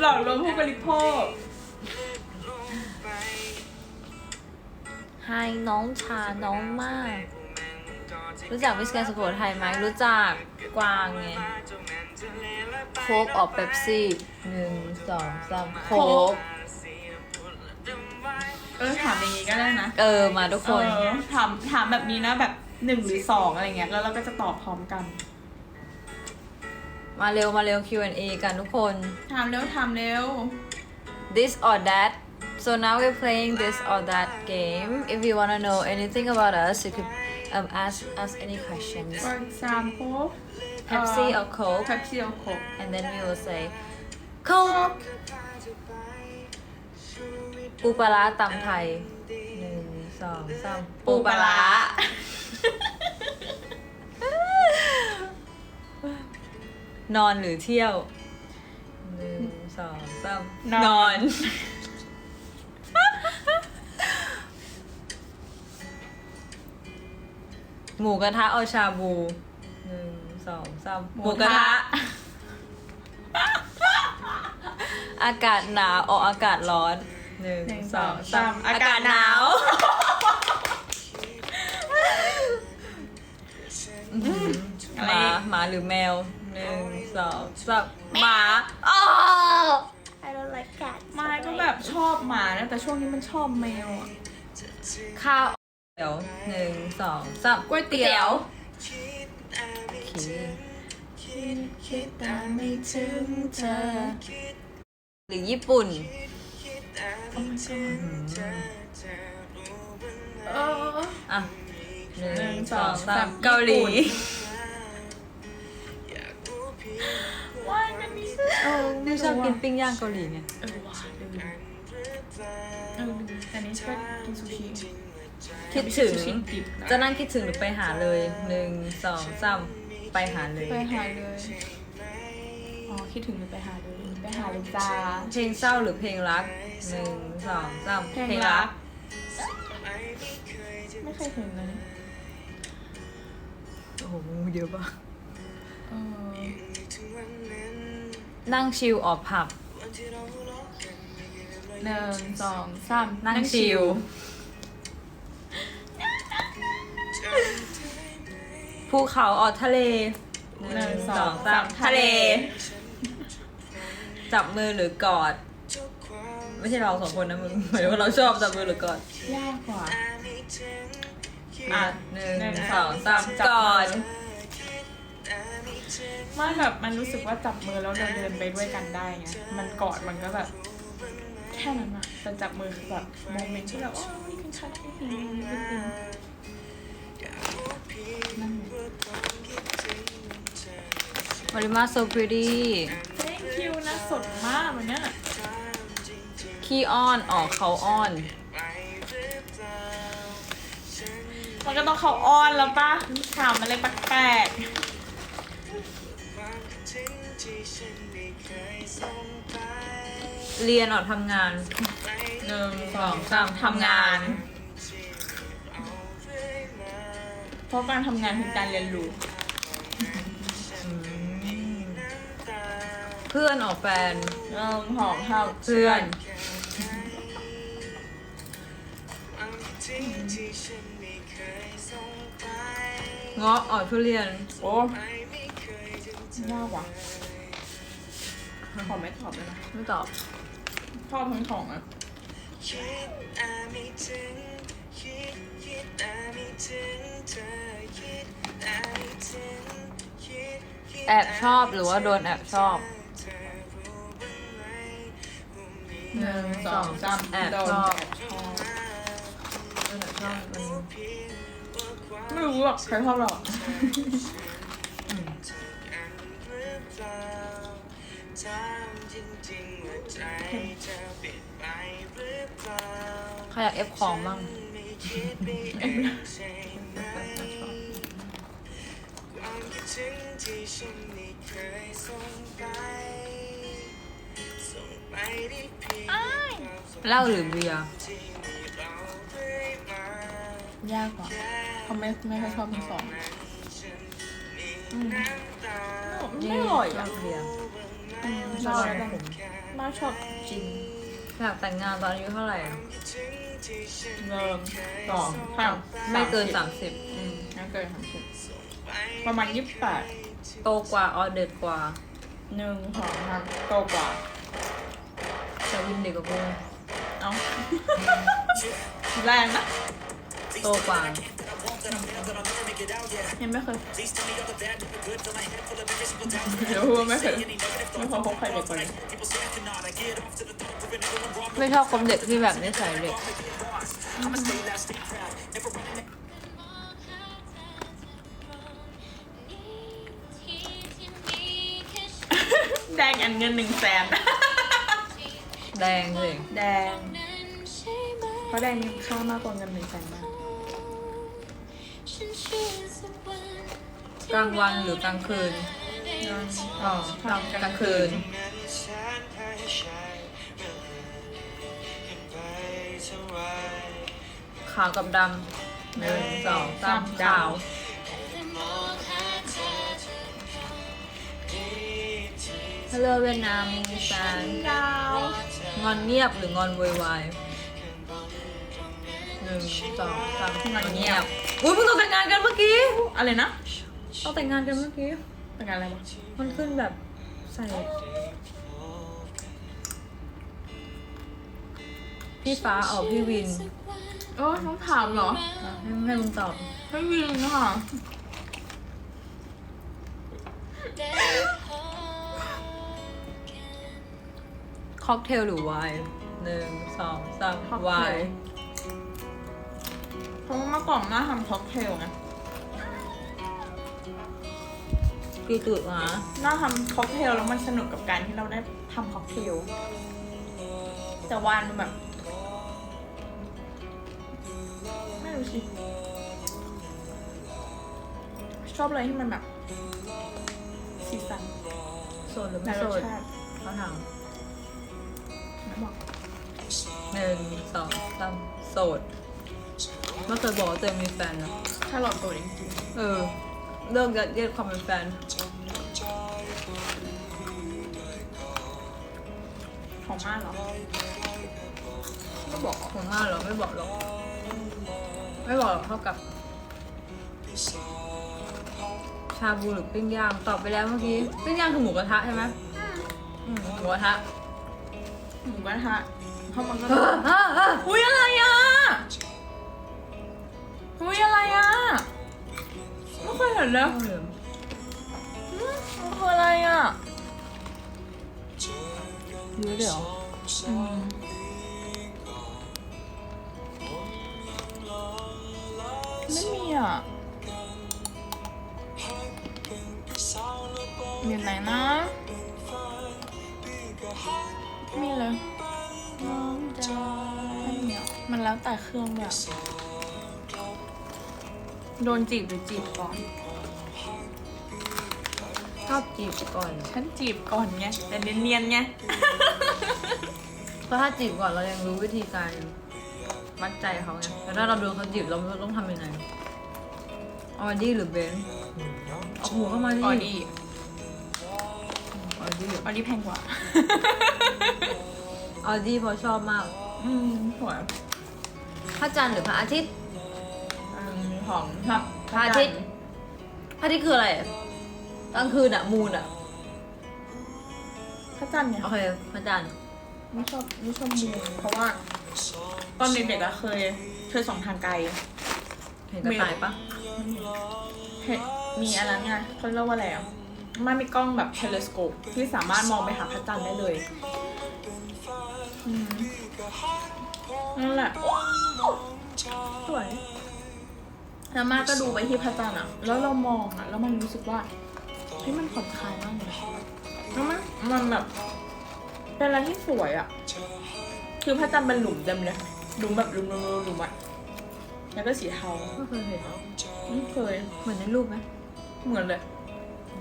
หลอกลวงผู้บริโภค ไฮน้องชาน้องมาก รู้จักมิสแกรนด์สุโขทัยไหมรู้จักกวางไง โค้กออกเป๊ปซี่หนึ่งสองสามโค้กเออถามอย่างนี้ก็ได้นะเออ มาทุกคน เออถามถามแบบนี้นะแบบหนึ่งหรือสองอะไรเงี้ยแล้วเราก็จะตอบพร้อมกัน มาเร็วมาเร็ว Q&A กันทุกคน ถามเร็วถามเร็ว this or that so now we're playing this or that game if you want to know anything about us you could um, ask us any questions for example Pepsi or Coke Pepsi or Coke and then we will say Coke ปูปลาร้าตำไทยหนึ่งสองสามปูปลาร้า นอนหรือเที่ยวหนึ่งสองสามนอน หมูกระทะเอาชาบูหนึ่งสองสามหมูกระทะ อากาศหนาวออกอากาศร้อนหนึ่งหนึ่งสองสองสามสามอากาศหนาว หมาหมาหรือแมวหนึ่ง สองสามหมาอ๋อ I don't like cats. ไม่ก็แบบชอบหมานะแต่ช่วงนี้มันชอบแมวอะข้าวเดี๋ยวหนึ่งสองสามก๋วยเตี๋ยว โอเคคิดแต่ไม่ถึงเธอหรือญี่ปุ่นเอออะหนึ่หนึ่งงสสอองงสาสามมเกาหลีญี่ปุ่น ว่ายมันมีเสื้อเออไม่ชอบกินปิ้งย่างเกาหลีไงเออว่ะลืมเออลืมแต่นี้ชอบกินซูชิคิดถึงซูชิดิบนะจะนั่งคิดถึงหรือไปหาเลยหนึ่งสองสามไปหาเลยไปหาเลยอ๋อคิดถึงหรือไปหาเลยไปหาเลยจ้าเพลงเศร้าหรือเพลงรักหนึ่งสองสามเพลงรักไม่เคยเห็นเลยโอ้โหมึงเยอะปะเออ นั่งชิลออกผับหนึ่งสองสามนั่งชิลภูเขาออกทะเลหนึ่งสองสามทะเล จับมือหรือกอด ไม่ใช่เราสองคนนะมึงหมายถึงว่าเราชอบจับมือหรือกอดยากกว่าอะหนึ่งหนึ่งสองสามจับกอดมือ ไมันแบบมันรู้สึกว่าจับมือแล้วเราเดินไปด้วยกันได้ไงมันกอดมันก็แบบแค่นั้นอะแต่จับมือคือแบบโมเมนต์ที่แบบโอ้ยคุณชัดที่เห็นนั่นมาริมา so pretty thank you นะสดมากวันเนี้ยขี้อ้อนออกเขาอ้อน มันก็ต้องเขาอ้อนแล้วปะถามอะไรแปลก เรียนออกทำงานๆหนึ่งสองสามทำงาน เพราะการทำงานคือการเรียนรู้ เพื่อนออกแฟนหนึ่งสองสามเพื่อน เงาะออกทุเรียน โอ้ ยากว่ะขอไม่ตอบเลยนะไม่ตอบชอบทั้งสองอะแอบชอบหรือว่าโดนแอบชอบหนึ่งสองสามแอบโดนชอบแอบชอบ โดนแอบชอบมัน ไม่รู้หรอกใครชอบเราอะ รอยากเอฟของบ้างเหล้าหรือเบียร์ยากกว่าเขาไม่ไม่ค่อยชอบทั้งสองอืมไม่อร่อยเหล้าอะเบียร์ชอบแล้วผกันมมาชอบจริงอยากแต่งงานตอนอายุเท่าไหร่ อะเริ่มสองสามไม่เกินสิบสามสิบอืมไม่เกินสามสิบประมาณยี่สิบแปดโตกว่าออเด็กกว่าหนึ่งสองสามโตกว่าแต่วินเด็กกว่ากูเอ้าแรงนะโตกว่ายังไม่เคยเดี๋ยวพูดว่าไม่เคยไม่เคยพบใครเด็กกว่านี้ไม่ชอบคบเด็กที่แบบนิสัยเด็ก แดงอันเงินหนึ่งแสนแดงเลยแดง เพราะแดงมีค่ามากกว่าเงินหนึ่งแสนมากกลางวันหรือกลางคืน อ๋อกลางกลางคืนาวกับดำหนึ่งสองสามขาวฮัลโหลเวียดนามมีแฟนดาวงอนเงียบหรืองอนโวยวายหนึ่งสองสามงอนเงียบอุ้ยเพิ่งต้องแต่งงานกันเมื่อกี้อะไรนะต้องแต่งงานกันเมื่อกี้เป็นงานอะไรวะมันขึ้นแบบใส่พี่ฟ้าออกพี่วิน เออต้องถามเหรออะให้ให้มึงตอบ ไม่วินค่ะ ค็อกเทลหรือไวน์หนึ่งสองสามไวน์เพราะว่าเมื่อก่อนหน้าทำค็อกเทลไงกีตุดหมาหน้าทำค็อกเทลแล้วมันสนุกกับการที่เราได้ทำค็อกเทลแต่วานมันแบบ ไม่รู้สิ ชอบอะไรที่มันแบบ สีสันโสดหรือและไม่รโสสดชาติเขาถามไม่บอกหนึ่งสองสามโสดไม่เคยบอกว่าตัวเองมีแฟนนะถ้าหลอดตัวจริงเออเลิกยัดเยียดความเป็นแฟน ๆของมากเหรอ ก็บอกของมากเหรอไม่บอกหรอก ไม่บอกหรอกเท่ากับ ชาบูหรือปิ้งย่างตอบไปแล้วเมื่อกี้ปิ้งย่างคือหมูกระทะใช่ไหมอืมหมูกระทะหมูกระทะเพราะมันก็เออเออเอออุ้ยอะไรอะอุ้ยอะไรอะไม่เคยเห็นเลยเหลืองอืมมันคืออะไรอะรู้เดี๋ยวอืม ไม่มีอะมีไหนนะไม่มีเลยไม่มีอะมันแล้วแต่เครื่องแบบโดนจีบหรือจีบก่อน ชอบจีบก่อน ฉันจีบก่อนไงแต่เนียนๆไง เพราะถ้าจีบก่อนเรายังรู้วิธีการ วัดใจเขาไงแต่ถ้าเราโดนเขาจีบเราไม่รู้ต้องทำยังไงออดี้หรือเบนซ์เอาหัวเข้ามาดิออดีออดี้ออดีแพงกว่า ออดี้เพราะชอบมาก อืมหัวพระจันทร์หรือพระอาทิตย์อืมของพระพระอาทิตย์พระอาทิตย์คืออะไรกลางคืนอะมูนอะพระจันทร์เนี่ยโอเคพระจันทร์ไม่ชอบไม่ชอบมูนเพราะว่า ตอนเด็กๆอะเคยเคยส่องทางไกลเห็นกระต่ายปะเห็นมีอะไรไงเขาเรียกว่าอะไรอะมันมีกล้องแบบเทเลสโคปที่สามารถมองไปหาพระจันทร์ได้เลยอืมนั่นแหละว้าวสวยแล้วมาก็ดูไปที่พระจันทร์อะแล้วเรามองอะแล้วมันรู้สึกว่าเฮ้ยมันผ่อนคลายมากเลยแล้วมันมันแบบเป็นอะไรที่สวยอะ คือพระจันทร์เป็นหลุมเต็มเลยหลุมแบบหลุมหลุมหลุมหลุมอะแล้วก็สีเทาไม่เคยเห็นไม่เคย เหมือนในรูปไหมเหมือนเลย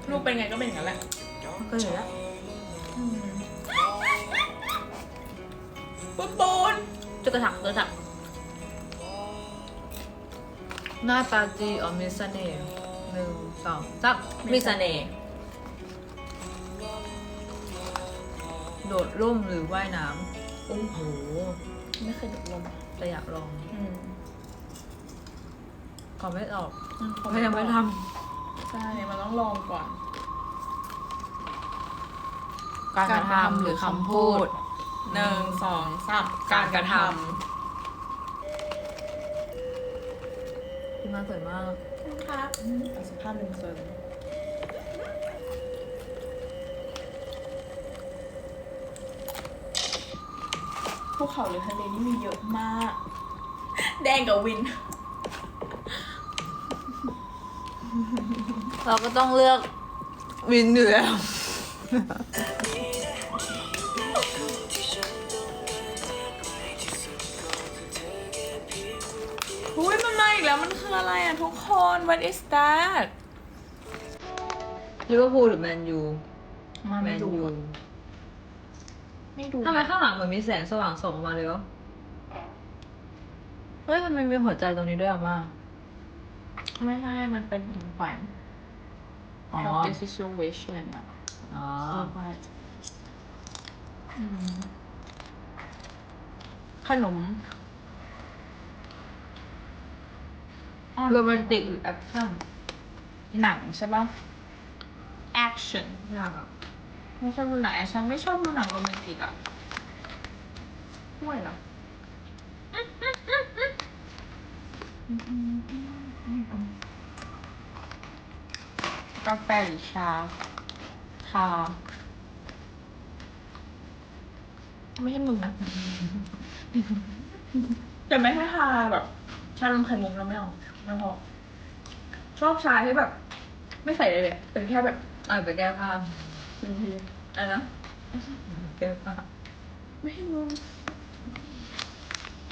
รูปเป็นไงก็เป็นอย่างนั้นแหละไม่เคยเห็นแล้วปุ๊บปูนจุกกระถักจุกกระถักหน้าตาดีอ๋อมีเสน่ห์หนึ่งสองสามมีเสน่ห์โดดร่มหรือว่ายน้ำ โอ้โห ไม่เคยดูลมแต่อยากลองอืมขอไม่ออกอืมไม่ยังไม่ทใช่มันต้องลองก่อนำการกระทำหรือคำพูด หนึ่งสองสามการกระทที่มาสวยมากำครับเอาสภาพหนึ่งเซิร์ ภูเขาหรือทะเลนี่มีเยอะมาก แดงกับวิน เราก็ต้องเลือกวินอยู่แล้ว อุ้ยมันมาอีกแล้วมันคืออะไรอะทุกคน what is that ลิเวอร์พูลหรือแมนยูมาแมไม่นดูยู ไม่ดูทำไมข้างหลังเหมือนมีแสงสว่างส่องมาเลยวะเฮ้ยทำไมมีหัวใจตรงนี้ด้วยอะมาไม่ใช่มันเป็นของขวัญ อ๋อ Health decision vision อะอ๋ออืมขนมโรแมนติกหรือแอคชั่นหนังใช่ปะ action ยากอะ ไม่ชอบดูหนังแอคชั่นไม่ชอบดูหนังโรแมนติกอะห่วยเหรอกาแฟหรือชา ชา ไม่ใช่มึงนะ แต่ไม่ให้ชาแบบ ชาลมไข่มุกแล้วไม่เอาไม่พอชอบชาที่แบบ ไม่ใส่เลยเลยเป็นแค่แบบอะไปแก้ผ้า มอะไรนะแก้ผ้าไม่ให้มึง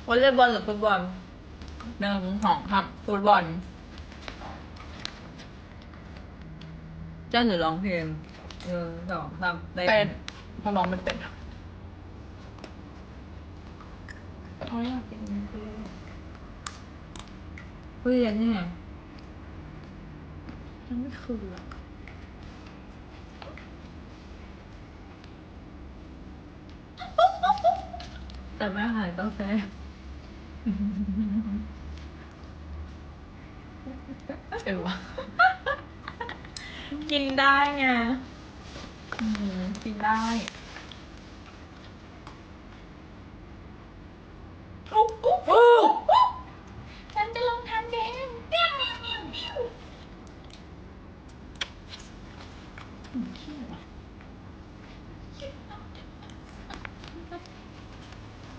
วอลเลย์บอลหรือฟุตบอลหนึ่งสองครับฟุตบอลเจ้าหรือร้องเพลงหนึ่งสองสามได้เป็นเพราะน้องมันเป็นเขาอยากกินทุเรียนผู้เรียนนี่ไงยังไม่คืออะ แต่ไม่หายต้องแซ่เออวะกินได้ไงอืมกินได้อุ๊บอุ๊บอุ๊บอุ๊บฉันจะลองทำเองเปี้ยวเปี้ยวเปี้ยวเปี้ยวอืมเขี้ยวอะ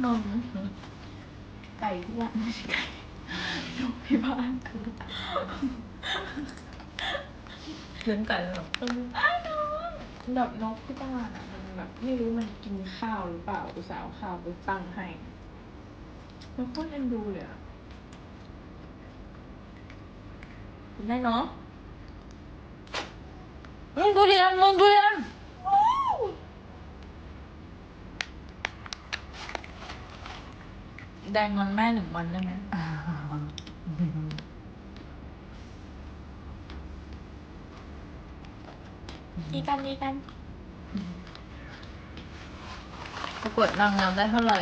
นมไก่ที่บ้านไม่ใช่ไก่ นกที่บ้านเลี้ยงไก่เหรอเอออ้าวน้องแบบนกที่บ้านอะมันแบบไม่รู้มันกินข้าวหรือเปล่าอุตส่าห์เอาข้าวไปตั้งให้มันโคตรเอ็นดูเลยอะกินได้เนาะมึงทุเรียนมึงทุเรียนแดงงอนแม่หนึ่งวันได้ไหม ดีกันดีกัน ประกวดนางงามได้เท่าไหร่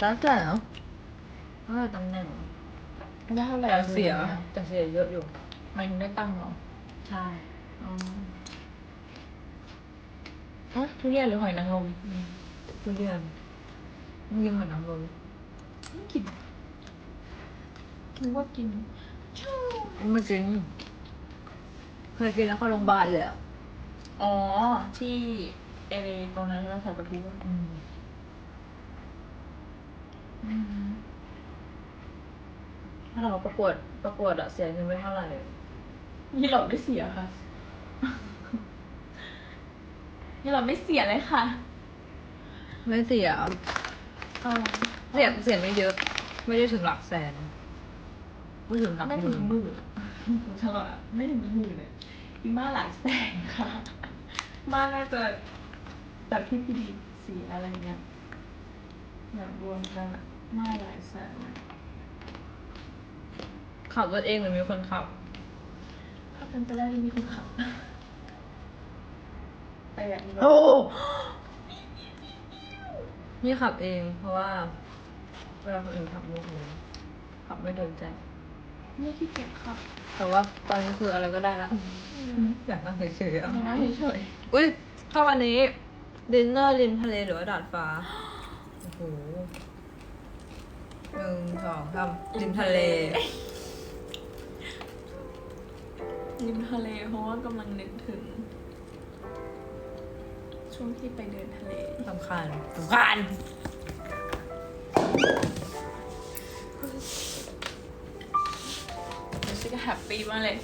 แล้วแต่เนาะเท่าไหร่ตำแหน่งได้เท่าไหร่แต่เสียแต่เสียเยอะอยู่มันได้ตังค์เหรอ ใช่อ๋อฮะทุเรียนหรือหอยนางรมทุเรียนมึงกินเหมือนน้ำลมไม่กินคิดว่ากินชู่ไม่จริงเคยกินแล้วเข้าโรงพยาบาลเลยอะ อ๋อ ที่เอเลตรงนั้นใช่ไหมแถวกระทู้อืมอืมถ้าเราประกวดประกวดอะเสียเงินไปเท่าไหร่ยี่หลอดไม่เสียค่ะยี่หลอดไม่เสียเลยค่ะไม่เสีย เอาเสียเสียไม่เยอะ ไม่ได้ถึงหลักแสน ไม่ถึงหลักไม่หถึมื่งนหมื่นฉลอดอะไม่ถึงหมื่นเลยอีมาหลายแสนค่ะ มาน่าจะจากที่พี่ดีสีอะไรเงี้ยแบบรวมกันอะมาหลายแสนอะขับรถเองหรือมีคนขับ ถ้าเป็นไปได้จะมีคนขับแต่อยากมีรถโอ้นี่ขับเองเพราะว่าเวลาคนอื่นขับมุกหนูขับไม่โดนใจ ไม่ขี้เกียจครับแต่ว่าตอนนี้คืออะไรก็ได้ละอยากนั่งเฉยๆอะนั่งเฉยอุ้ยถ้าวันนี้ดินเนอร์ริมทะเลหรือว่าดาดฟ้าโอ้โหหนึ่งสองสามริมทะเลริมทะเลเพราะว่ากำลังนึกถึง ช่วงที่ไปเดินทะเลสำคัญสำคัญ รู้สึกแฮปปี้มากเลย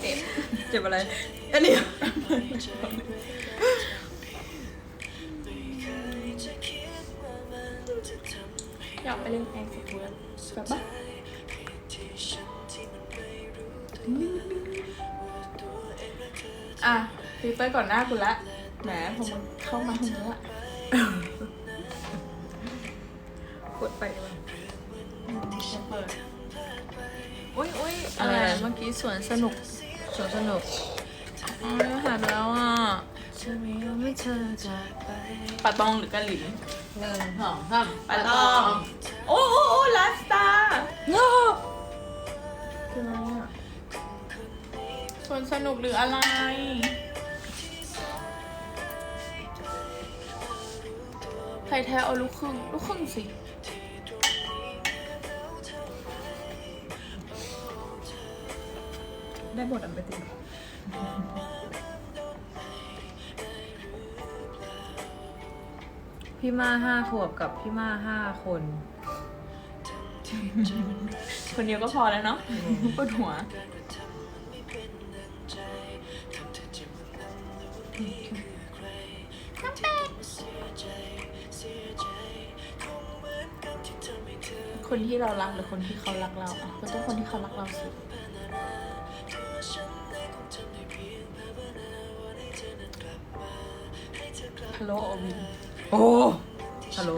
เจ็บ เจ็บอะไร อันนี้ อยากไปเล่นแอร์สกูลแบบปะอะฟีเตอร์ก่อนหน้ากูละ แหมพอมึงเข้ามาทางนี้ละกดไปวะจะเปิดอุ้ยอุ้ยอะไรอะไร เมื่อกี้สวนสนุกสวนสนุกอ๋อหายไปแล้วอะฉันไม่ยอมให้เธอจากไปปลาตองหรือกะหลินหนึ่งสองสามปลาตอง โอ้โอ้โอ้ลาสตาร์โง่คืออะไรอะสวนสนุกหรืออะไร ไทยแท้เอาลูกครึ่ง ลูกครึ่งสิ ได้หมดอันไปติพี่มาห้าขวบกับพี่มาห้าคน คนเดียวก็พอแล้วเนาะปวดหัว คนที่เรารักหรือคนที่เขารักเราอะก็ต้องคนที่เขารักเราสิพะโลโอวินโอ้ฮัลโหล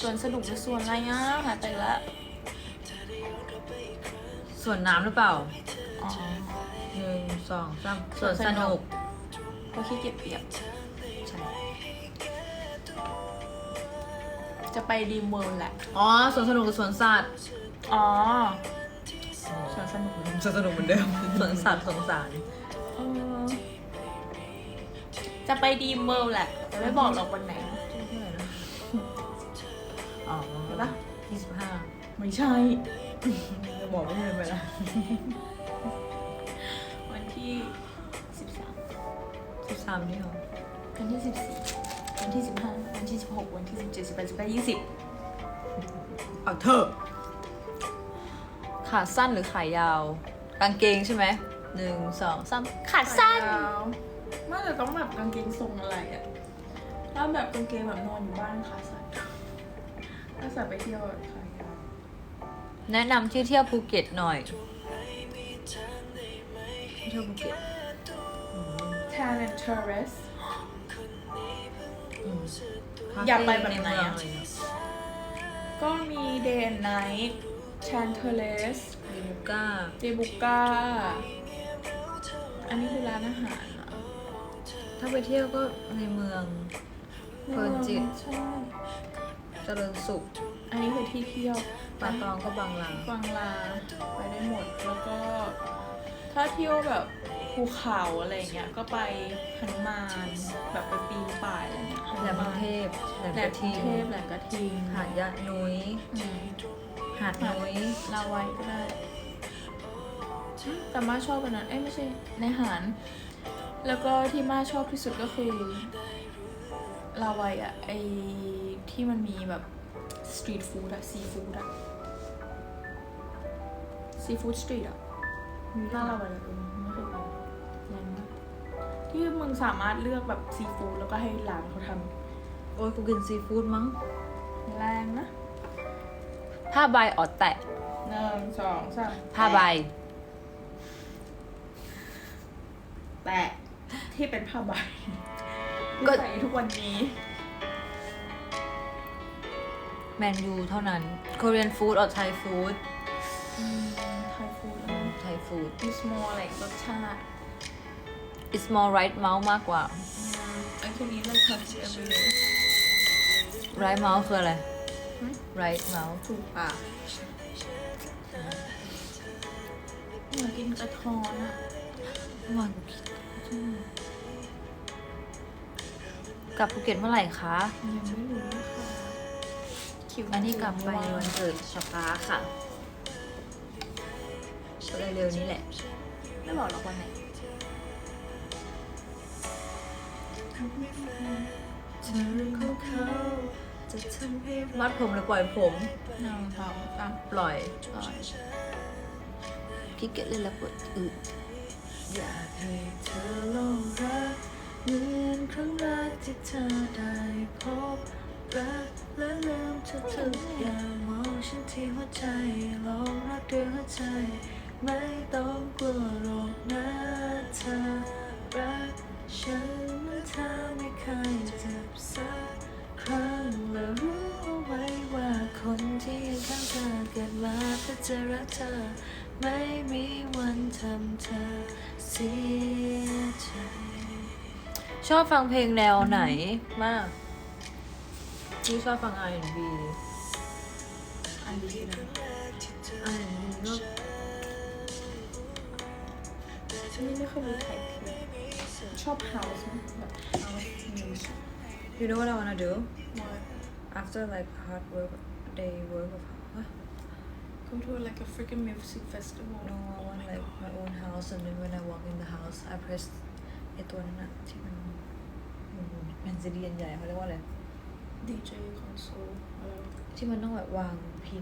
ส่วนสนุกหรือส่วนอะไรอะหายไปละส่วนน้ำหรือเปล่าอ๋อหนึ่งสองสามส่วนสนุกก็ขี้เกียจเปียก จะไปดีมเวิลด์แหละ อ๋อส่วนสนุกกับส่วนสัตว์อ๋อส่วนสนุกส่วนสนุกเหมือนเดิมส่วนสัตว์สงสารเออจะไปดีมเวิลด์แหละแต่ไม่บอกหรอกวันไหนอ๋อเห็นปะยี่สิบห้าไม่ใช่ จะบอกไม่ใช่ไปละวันที่สิบสามสิบสามนี่เหรอวันที่สิบสี่วันที่สิบห้าวั นที่สิบหกวันที่สิบเจ็ดสิบแปดสิบเก้ายี่สิบเอาเถอะขาสั้นหรือขายาว กางเกงใช่ไหมหนึ่งสองสามขาสั้นไม่แต่ต้องแบบกางเกงทรงอะไรอะถ้าแบบกางเกงแบบนอนอยู่บ้านขาสั้นถ้าใส่ไปเที่ยวอะขายาวแนะนำที่เที่ยวภูเก็ตหน่อยที่เที่ยวภูเก็ตทานันเท อร์เรสอืมอยากไปแบบไหนอะใเมืงเลยก็มี Day and Night Chanterless เดมูก้าเจบุก้า อันนี้คือร้านอาหารอะถ้าไปเที่ยวก็ในเมือง เพลินจิต ใช่เจริญสุขอันนี้คือที่เที่ยวปาตองก็บางลางกวางลาไปได้หมด แล้วก็ ถ้าเที่ยวแบบ ภูเขาอะไรเงี้ยก็ไปหนุมานแบบไปปีนป่ายอะไรเงี้ยแหลมกรุงเทพแหลมแหลกมระกรุทิงงเทพแหลมกระทิงหาดยะนุ้ยอืมหาดนุ้ยลาไว้ก็ได้แต่มาชอบอันนั้นเอ้ยไม่ใช่ในหาร แล้วก็ที่มาชอบที่สุดก็คือลาไวอะไอที่มันมีแบบสตรีทฟู้ดอะซีฟู้ดอะซีฟู้ดสตรีทอะมีหน้าลาไวอะเออไม่เคยไปแรงมาก ที่มึงสามารถเลือกแบบซีฟู้ดแล้วก็ให้ร้านเขาทโอ้ยกูกินซีฟู้ดมั้งำแรงนะผ้าใบออดแตะหนึ่งสองสามผ้าใบ แตะที่เป็นผ้าใบก็ ใส่ทุกวันนี้ แมนยูเท่านั้น Korean food or Thai food อืม food it's more like รสชาติ it's more right mouth มากกว่า I can eat like touch every day right mouth คืออะไร หืม right mouth ถูกปากเหมือนกินกระท้อนอะวันกลับภูเก็ตเมื่อไหร่คะ ยังไม่รู้ค่ะคิวอันนี้กลับไปวันเกิดสปาค่ะเร็วๆนี้แหละ ไม่บอกหรอกวันไหน มัดผมหรือปล่อยผมหนึ่งสองสามปล่อยร้อยพี่เกดเล่นแล้วปวดอึอยากให้เธอลองรักเหมือนครั้งแรกที่เธอได้พบรักและลืมทุกทุกๆอย่างมองฉันที่หัวใจลองรักด้วยหัวใจ ไม่ต้องกลัวหรอกนะเธอรักฉัน เหมื่อนเธอไม่เคยเจ็บสักครั้งและรู้เอาไว้ว่าคนที่ยืนข้างเธอเกิดมาเพื่อจะรักเธอ ไม่มีวันทำเธอเสียใจ ชอบฟังเพลงแนวไหนมากพี่ชอบฟัง R&B อันนี้นะ R&B ก็ฉันไม่เคยดูไทยเพลง ชอบ house ไหมแบบ house music you know what I wanna do What? after like hard work day work of huh? go to like a freaking music festival no I want like my own house and then when I walk in the house I press ไอตัวนั้นอะที่มันมันจะเรียนใหญ่เขาเรียกว่าอะไร DJ console อะไรวะ ที่มันต้องแบบวางพิน